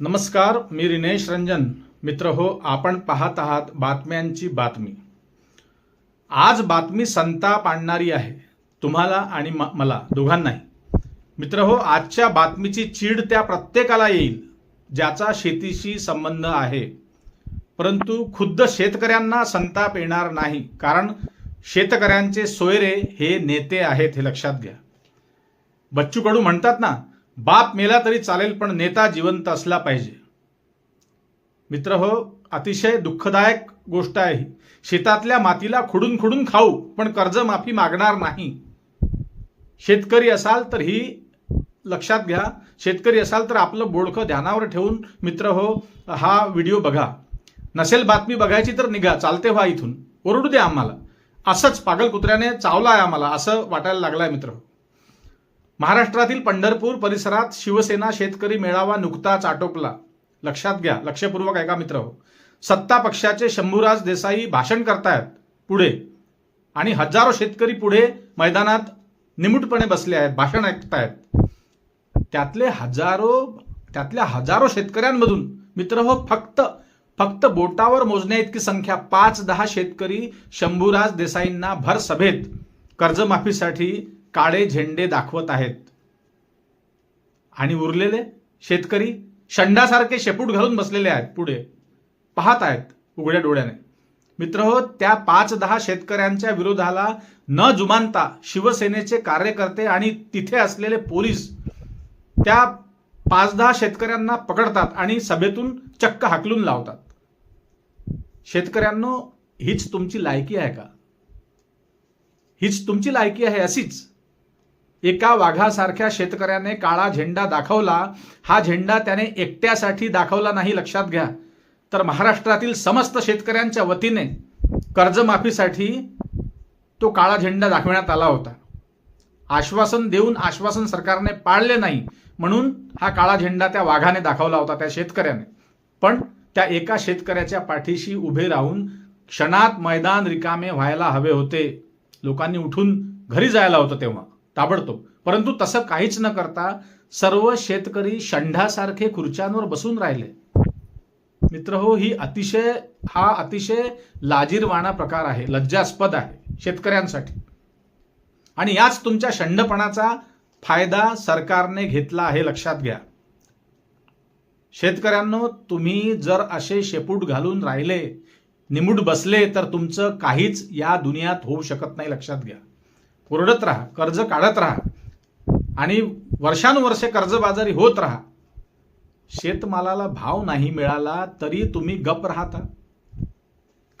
नमस्कार मी रिनेश रंजन. मित्र हो आपण पाहत आहात बातम्यांची बातमी. आज बातमी संताप आणणारी आहे तुम्हाला आणि म- मला दोघांनाही. मित्र हो आजच्या बातमीची चीड त्या प्रत्येकाला येईल ज्याचा शेतीशी संबंध आहे. परंतु खुद्द शेतकऱ्यांना संताप येणार नाही कारण शेतकऱ्यांचे सोयरे हे नेते आहेत हे लक्षात घ्या. बच्चू कडू म्हणतात ना बाप मेला तरी चालेल पण नेता जिवंत असला पाहिजे. मित्र हो अतिशय दुःखदायक गोष्ट आहे ही. शेतातल्या मातीला खुडून खुडून खाऊ पण कर्जमाफी मागणार नाही. शेतकरी असाल तर ही लक्षात घ्या. शेतकरी असाल तर आपलं बोडखं ध्यानावर ठेवून मित्र हो हा व्हिडिओ बघा. नसेल बातमी बघायची तर निघा चालते व्हा इथून. ओरडू द्या आम्हाला. असंच पागल कुत्र्याने चावला आहे आम्हाला असं वाटायला लागलंय मित्र हो. महाराष्ट्रातील पंढरपूर परिसरात शिवसेना शेतकरी मेळावा नुकताच आटोपला. लक्षात घ्या लक्षपूर्वक ऐका मित्र. सत्ता पक्षाचे शंभूराज देसाई भाषण करतायत पुढे. आणि हजारो शेतकरी पुढे मैदानात निमूटपणे बसले आहेत भाषण ऐकतायत. त्यातले हजारो त्यातल्या हजारो शेतकऱ्यांमधून मित्र हो फक्त फक्त बोटावर मोजण्या इतकी संख्या पाच दहा शेतकरी शंभूराज देसाईंना भर सभेत कर्जमाफीसाठी काळे झेंडे दाखवत आहेत. आणि उरलेले शेतकरी शंडासारखे शेपूट घालून बसलेले आहेत पुढे. पाहत आहेत उघड्या डोळ्याने. मित्र हो त्या पाच दहा शेतकऱ्यांच्या विरोधाला न जुमानता शिवसेनेचे कार्यकर्ते आणि तिथे असलेले पोलीस त्या पाच दहा शेतकऱ्यांना पकडतात आणि सभेतून चक्क हाकलून लावतात. शेतकऱ्यांनो हीच तुमची लायकी आहे का? हीच तुमची लायकी आहे अशीच. एका वाघासारख्या शेतकऱ्याने काळा झेंडा दाखवला. हा झेंडा त्याने एकट्यासाठी दाखवला नाही लक्षात घ्या. तर महाराष्ट्रातील समस्त शेतकऱ्यांच्या वतीने कर्जमाफीसाठी तो काळा झेंडा दाखवण्यात आला होता. आश्वासन देऊन आश्वासन सरकारने पाळले नाही म्हणून हा काळा झेंडा त्या वाघाने दाखवला होता त्या शेतकऱ्याने. पण त्या एका शेतकऱ्याच्या पाठीशी उभे राहून क्षणात मैदान रिकामे व्हायला हवे होते. लोकांनी उठून घरी जायला होतं तेव्हा. ताबडतोब. परंतु तसं काहीच न करता सर्व शेतकरी षंढासारखे खुर्च्यांवर बसून राहिले. मित्र हो ही अतिशय हा अतिशय लाजीरवाणा प्रकार आहे लज्जास्पद आहे शेतकऱ्यांसाठी. आणि याच तुमच्या षंडपणाचा फायदा सरकारने घेतला आहे लक्षात घ्या. शेतकऱ्यांनो तुम्ही जर असे शेपूट घालून राहिले निमूट बसले तर तुमचं काहीच या दुनियात होऊ शकत नाही लक्षात घ्या. ओरडत राहा कर्ज काढत राहा आणि वर्षानुवर्षे कर्जबाजारी होत राहा. शेतमालाला भाव नाही मिळाला तरी तुम्ही गप राहता.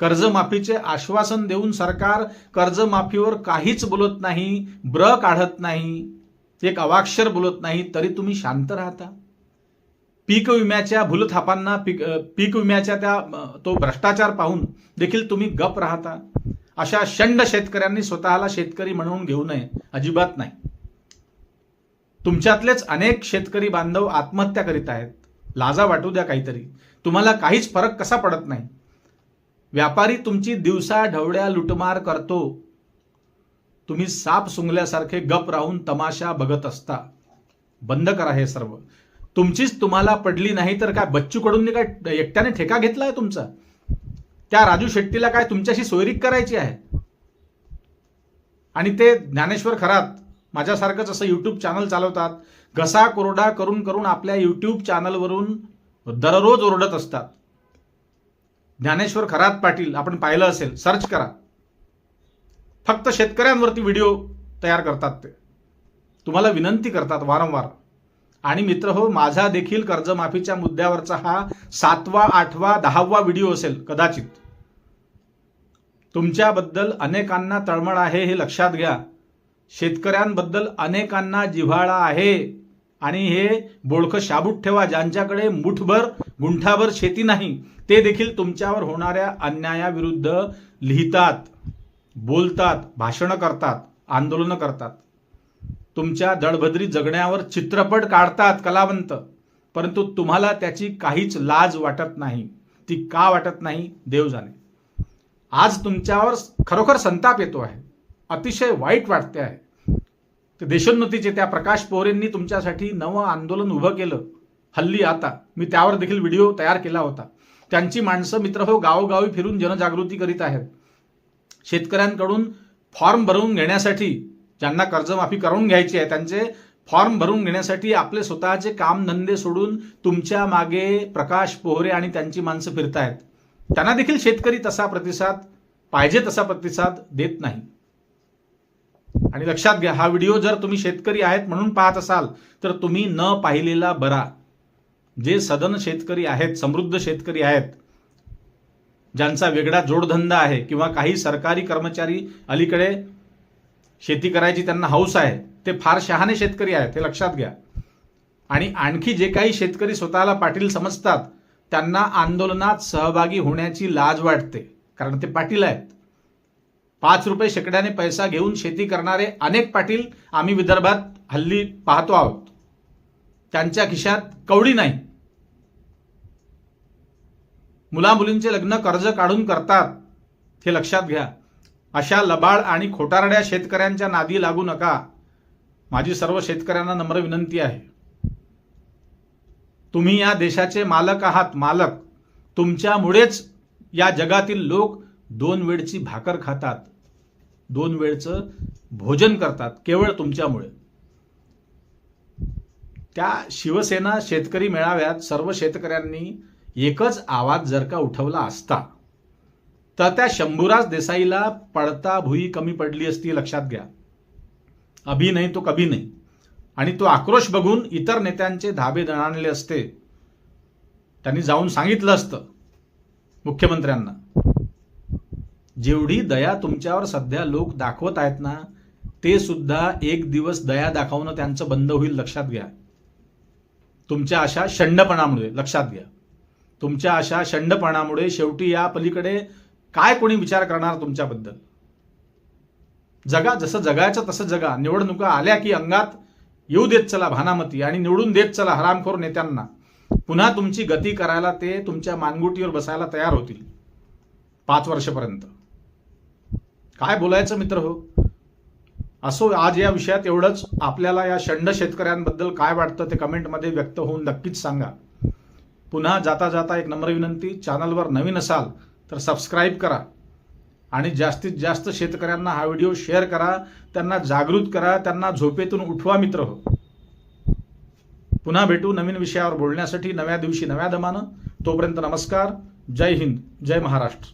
कर्जमाफीचे आश्वासन देऊन सरकार कर्जमाफीवर काहीच बोलत नाही ब्र काढत नाही एक अवाक्षर बोलत नाही तरी तुम्ही शांत राहता. पीक विम्याच्या भूलथापांना पीक पीक विम्याच्या त्या तो भ्रष्टाचार पाहून देखील तुम्ही गप राहता. अशा शंड शेतकऱ्यांनी स्वतःला शेतकरी म्हणून घेऊ नये अजिबात नाही. तुमच्यातलेच अनेक शेतकरी बांधव आत्महत्या करीत आहेत. लाजा वाटू द्या काहीतरी. तुम्हाला काहीच फरक कसा पडत नाही. व्यापारी तुमची दिवसा ढवळ्या लुटमार करतो. तुम्ही साप सुंगल्यासारखे गप राहून तमाशा बघत असता. बंद करा हे सर्व. तुमचीच तुम्हाला पडली नाही तर काय बच्चू कडून काय एकट्याने ठेका घेतलाय तुमचा? त्या राजू शेट्टीला काय तुमच्याशी सोयरीक करायची आहे? आणि ते ज्ञानेश्वर खरात माझ्यासारखंच असं यूट्यूब चॅनल चालवतात. घसा कोरडा करून करून आपल्या यूट्यूब चॅनलवरून दररोज ओरडत असतात. ज्ञानेश्वर खरात पाटील आपण पाहिलं असेल सर्च करा. फक्त शेतकऱ्यांवरती व्हिडिओ तयार करतात ते. तुम्हाला विनंती करतात वारंवार. आणि मित्र हो माझा देखील कर्जमाफीच्या मुद्द्यावरचा हा सातवा आठवा दहावा व्हिडिओ असेल कदाचित. तुमच्याबद्दल अनेकांना तळमळ आहे हे लक्षात घ्या. शेतकऱ्यांबद्दल अनेकांना जिव्हाळा आहे. आणि हे बोळखं शाबूत ठेवा ज्यांच्याकडे मुठभर गुंठाभर शेती नाही ते देखील तुमच्यावर होणाऱ्या अन्यायाविरुद्ध लिहितात बोलतात भाषणं करतात आंदोलनं करतात. तुमच्या दळभद्री जगण्यावर चित्रपट काढतात कलावंत परंतु तुम्हाला त्याची काहीच लाज वाटत नाही. ती का वाटत नाही? देव जाणे. आज तुमच्यावर खरोखर संताप येतो आहे अतिशय वाईट वाटते आहे. ते देशोन्नतीचे त्या प्रकाश पोरेंनी तुमच्यासाठी नवं आंदोलन उभं केलं हल्ली आता. मी त्यावर देखील व्हिडिओ तयार केला होता. त्यांची माणसं मित्र हो गावोगावी फिरून जनजागृती करीत आहेत. शेतकऱ्यांकडून फॉर्म भरून घेण्यासाठी ज्यांना कर्जमाफी करून घ्यायची आहे त्यांचे फॉर्म भरून घेण्यासाठी आपले स्वतःचे कामधंदे सोडून तुमच्या मागे प्रकाश पोहरे आणि त्यांची माणसं फिरतायत. त्यांना देखील शेतकरी तसा प्रतिसाद पाहिजे तसा प्रतिसाद देत नाही. आणि लक्षात घ्या हा व्हिडिओ जर तुम्ही शेतकरी आहेत म्हणून पाहत असाल तर तुम्ही न पाहिलेला बरा. जे सदन शेतकरी आहेत समृद्ध शेतकरी आहेत ज्यांचा वेगळा जोडधंदा आहे किंवा काही सरकारी कर्मचारी अलीकडे शेती करायची त्यांना हौस आहे ते फार शहाणे शेतकरी आहेत हे लक्षात घ्या. आणि आणखी जे काही शेतकरी स्वतःला पाटील समजतात त्यांना आंदोलनात सहभागी होण्याची लाज वाटते कारण ते पाटील आहेत. पाच रुपये शेकड्याने पैसा घेऊन शेती करणारे अनेक पाटील आम्ही विदर्भात हल्ली पाहतो आहोत. त्यांच्या खिशात कवडी नाही. मुला मुलींचे लग्न कर्ज काढून करतात हे लक्षात घ्या. अशा लबाळ आणि खोटारड्या शेतकऱ्यांच्या नादी लागू नका. माझी सर्व शेतकऱ्यांना नम्र विनंती आहे. तुम्ही या देशाचे मालक आहात मालक. तुमच्यामुळेच या जगातील लोक दोन वेळची भाकर खातात. दोन वेळचं भोजन करतात केवळ तुमच्यामुळे. त्या शिवसेना शेतकरी मेळाव्यात सर्व शेतकऱ्यांनी एकच आवाज जर का उठवला असता तर त्या शंभूराज देसाईला पडता भुई कमी पडली असती लक्षात घ्या. अभी नाही तो कभी नाही. आणि तो आक्रोश बघून इतर नेत्यांचे धाबे दणाणले असते. त्यांनी जाऊन सांगितलं असतं मुख्यमंत्र्यांना जेवढी दया तुमच्यावर सध्या लोक दाखवत आहेत ना ते सुद्धा एक दिवस दया दाखवणं त्यांचं बंद होईल लक्षात घ्या. तुमच्या अशा शंडपणामुळे लक्षात घ्या. तुमच्या अशा षंडपणामुळे शेवटी या पलीकडे काय कोणी विचार करणार तुमच्याबद्दल? जगा जसं जगायचं तसं जगा. निवडणुका आल्या की अंगात येऊ देत चला भानामती आणि निवडून देत चला हरामखोर नेत्यांना. पुन्हा तुमची गती करायला ते तुमच्या मानगुटीवर बसायला तयार होतील. पाच वर्षपर्यंत. काय बोलायचं मित्र हो? असो आज या विषयात एवढंच. आपल्याला या षंड शेतकऱ्यांबद्दल काय वाटतं ते कमेंटमध्ये व्यक्त होऊन नक्कीच सांगा. पुन्हा जाता जाता एक नम्र विनंती. चॅनलवर नवीन असाल तर सबस्क्राईब करा. आणि जास्तीत जास्त शेतकऱ्यांना हा व्हिडिओ शेअर करा त्यांना जागृत करा त्यांना झोपेतून उठवा मित्र हो. पुन्हा भेटू नवीन विषयावर बोलण्यासाठी नव्या दिवशी नव्या दमानं. तोपर्यंत नमस्कार. जय हिंद. जय महाराष्ट्र.